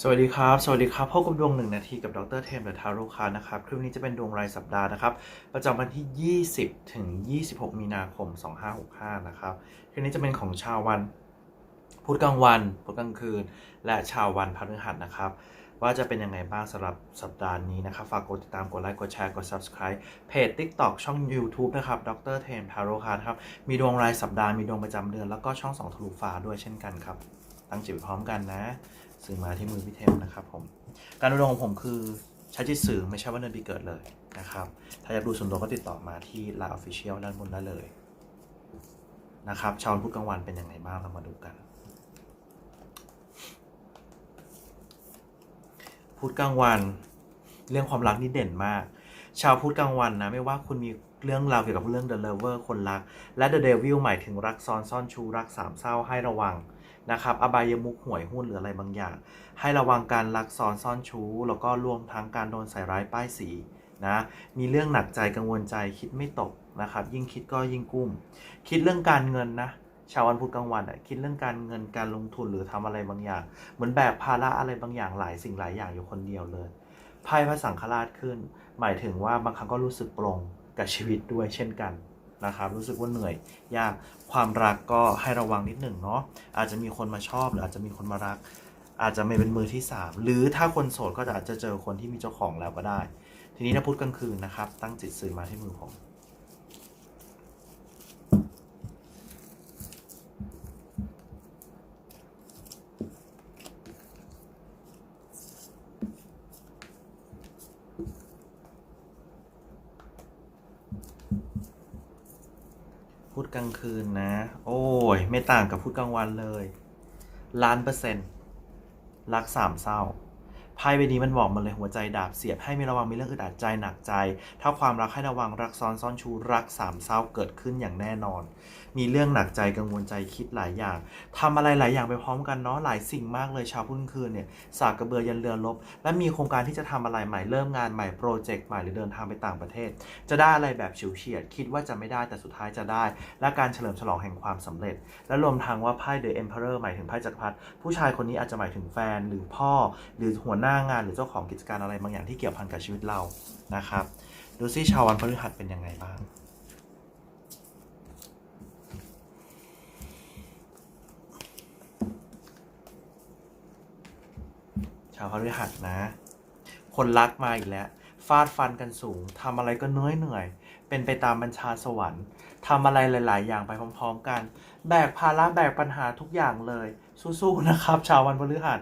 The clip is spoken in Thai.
สวัสดีครับ สวัสดีครับพบกับดวงหนึ่งนาทีกับดรเทมเดอะทาโร่คานะครับ คลิปนี้จะเป็นดวงรายสัปดาห์นะครับ ประจำวันที่ 20 ถึง 26 มีนาคม 2565 นะครับคลิปนี้จะเป็นของชาววันพุธกลางวันพุธกลางคืน และชาววันพฤหัสนะครับ ว่าจะเป็นยังไงบ้างสำหรับสัปดาห์นี้นะครับ ฝากกดติดตาม กดไลค์ กดแชร์ กด subscribe เพจ TikTok ช่อง YouTube นะครับ ดรเทมทาโร่คาครับ มีดวงรายสัปดาห์ มีดวงประจำเดือน แล้วก็ช่อง2ทะลุฟ้าด้วยเช่นกันครับ ตั้งจิตไว้พร้อมกันนะสื่อมาที่มือพี่เทมนะครับผมการดูดวงของผมคือใช้จิตสื่อไม่ใช่ว่าเดือนปีเกิดเลยนะครับ ถ้าอยากดูส่วนตัวก็ติดต่อมาที่ l า n e Official ด้านบนได้เลยนะครับชาวพุธกลางวันเป็นยังไงบ้างเรามาดูกัน พุธกลางวัน เรื่องความรักนี่เด่นมาก ชาวพุธกลางวันนะ ไม่ว่าคุณมีเรื่องราวเกี่ยวกับเรื่อง The Lover คนรัก และ The Devil หมายถึงรักซ้อนซ่อนชูรักสามเศร้าให้ระวังนะครับ อบายมุกหวยหุ้นหรืออะไรบางอย่าง ให้ระวังการลักซ้อนซ่อนชู้ แล้วก็รวมทั้งการโดนใส่ร้ายป้ายสีนะ มีเรื่องหนักใจกังวลใจคิดไม่ตกนะครับ ยิ่งคิดก็ยิ่งกุ้ม คิดเรื่องการเงินนะชาววันพุธกลางวันอะคิดเรื่องการเงินการลงทุนหรือทำอะไรบางอย่าง เหมือนแบกภาระอะไรบางอย่างหลายสิ่งหลายอย่างอยู่คนเดียวเลย ไพ่พระสังฆราชขึ้น หมายถึงว่าบางครั้งก็รู้สึกปลงกับชีวิตด้วยเช่นกันนะครับรู้สึกว่าเหนื่อยยากความรักก็ให้ระวังนิดหนึ่งเนาะอาจจะมีคนมาชอบหรืออาจจะมีคนมารัก อาจจะไม่เป็นมือที่ 3 หรือถ้าคนโสดก็อาจจะเจอคนที่มีเจ้าของแล้วก็ได้ ทีนี้ถ้าพูดกลางคืนนะครับ ตั้งจิตสื่อมาที่มือผม พูดกลางคืนนะ โอ้ย ไม่ต่างกับพูดกลางวันเลย ล้านเปอร์เซ็นต์รักสามเศร้า ไพ่ใบนี้มันบอกมาเลยหัวใจดาบเสียบให้มีระวังมีเรื่องอึดอัดใจหนักใจ ถ้าความรักให้ระวังรักซ้อนซ้อนชูรักสามเศร้าเกิดขึ้นอย่างแน่นอน มีเรื่องหนักใจกังวลใจคิดหลายอย่างทำอะไรหลายอย่างไปพร้อมกันเนาะหลายสิ่งมากเลยชาวพุธกลางคืนเนี่ยสากกระเบือยันเรือลบ และมีโครงการที่จะทำอะไรใหม่เริ่มงานใหม่โปรเจกต์ใหม่หรือเดินทางไปต่างประเทศ จะได้อะไรแบบเฉิวเฉียด คิดว่าจะไม่ได้แต่สุดท้ายจะได้ และการเฉลิมฉลองแห่งความสำเร็จ และรวมทางว่าไพ่ The Emperor หมายถึงไพ่จักรพรรดิผู้ชายคนนี้อาจจะหมายถึงแฟนหรือพ่อหรือหัวหน้างานหรือเจ้าของกิจการอะไรบางอย่างที่เกี่ยวพันกับชีวิตเรานะครับดูซิชาววันพฤหัสเป็นยังไงบ้างชาวพฤหัสนะ คนรักมาอีกแล้วฟาดฟันกันสูงทำอะไรก็เหนื่อยเหนื่อย เป็นไปตามบัญชาสวรรค์ทำอะไรหลาย ๆ อย่างไปพร้อม ๆ กัน แบกภาระแบกปัญหาทุกอย่างเลย สู้ ๆ นะครับ ชาววันพฤหัส